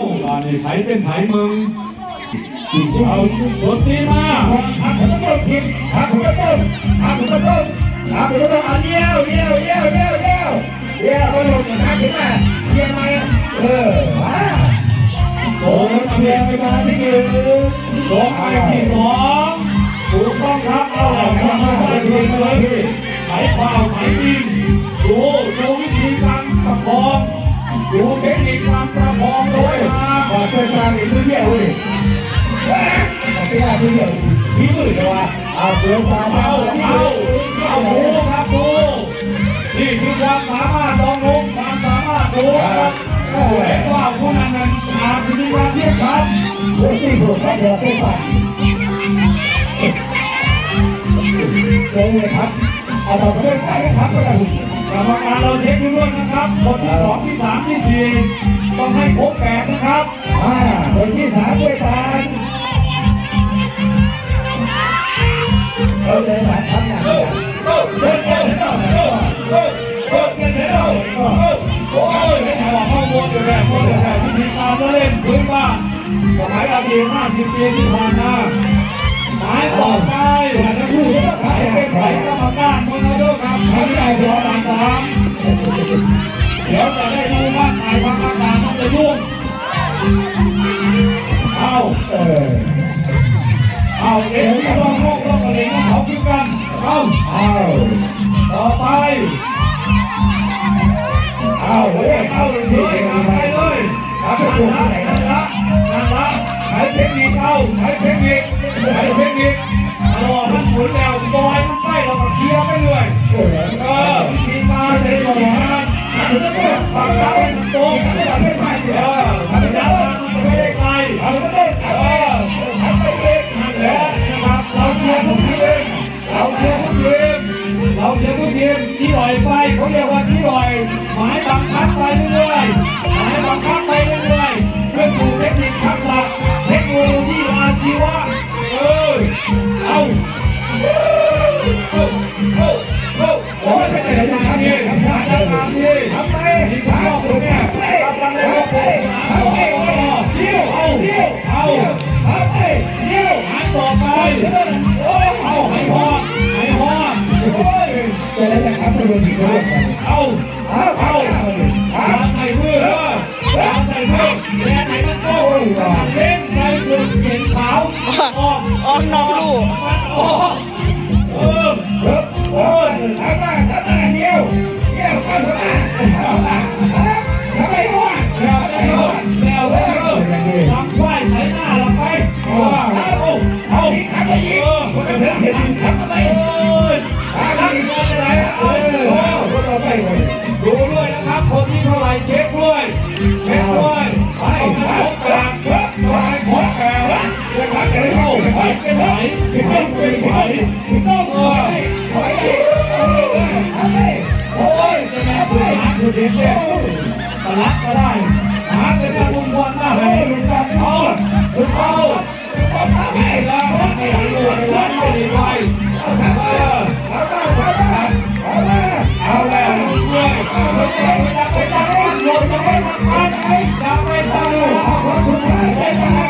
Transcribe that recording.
อ่านี่ไผเป็นไผมึงเอารถตีมาหักผมก็ต้นผิดหักผมก็ต้นหักผมก็ต้นหักผมก็ต้นเอาเลี้ยวเลี้ยวเลี้ยวเลี้ยวเลี้ยวเลี้ยวก็ลงหักขึ้นมาเลี้ยวมาเออมาโสมทำเองไปมาที่หนึ่งโสมไปที่สองถูกต้องครับเอาออกมาไปทีเลยพี่ไหมความไหมดินดูดูวิธีการประคองดูเทคนิคการประคองดยมาขอช่วย 我最怕你是业务里，我最怕你业务，你不是吧？啊，不用发包，เอาเอาครูครับครูนี่คือความสามารถของผมความสามารถผมครับโอ้โหเห็นว่าคุณนันนันอาชีพการเรียนครับ我เ不怕你最怕。เจ๊เลยครับ เอาต่อไปเรื่อยๆนเครับกเรมการเราเช็เด้วยนะเรับ คนที่สองที่สามที่สี่ ต้องให้ครบแปดนะครับอ่าคนที่สามด้วยกันเออเลยหลายครั้งนะเดินเดินเดินเดินเดินเดินเดินเดินเดินเดินโอ้ยให้ถอดข้อมูลอยู่แล้วเพราะแต่วิธีการเล่นพื้นบ้านสมัยอดีต50ปีที่ผ่านมาหมายต่อไปวันนี้ผู้ใครเป็นใครกรรมการมรดกครับใครได้หัวหลังสามเดี๋ยวจะได้ดูว่า เอาเอ็นที่ร้องโคกร้องกระดิ่งเขาคิดกันเอาเอาต่อไปเอาเอาเฮ้เลยยเอาเอาเลเลยยเอาไปเลยเอาไปดูที่ไหนนั่นละนั่นละใช้เทคนิคเอาใช้เทคนิค ชีวะเออเอาโอ้ยเป็นไงมาครับนี่ทำงานแล้วมาที่ทำไปที่ข้าวตรงเนี้ยทำอะไรครับเอาเอาเที่ยวเอาเที่ยวเอาทำไปเที่ยวหันต่อไปเอาให้พอให้พอเอายจะได้จะครับเป็นคนดีด้วยเอาเอาเอา เล่นใส่สุดเสียงขาวออกออกนอกลู่มันออกเออเฮ้โอ้ยทำมาทำมาเดียวเดียวก็ทำมา ต้องไปไหวต้องไหวไหวโอ้ยจะมาสุดรักกูเสียแล้วสลักก็ได้หาเป็นการมุ่งวันหน้าให้รู้สักเอาเอาก็ทำให้เราไม่หลุดวันไม่ได้ไหวเอาแล้วเมื่อไม่ได้ไม่ได้ไม่ได้ไม่ได้ไม่ได้ไม่ได้ไม่ได้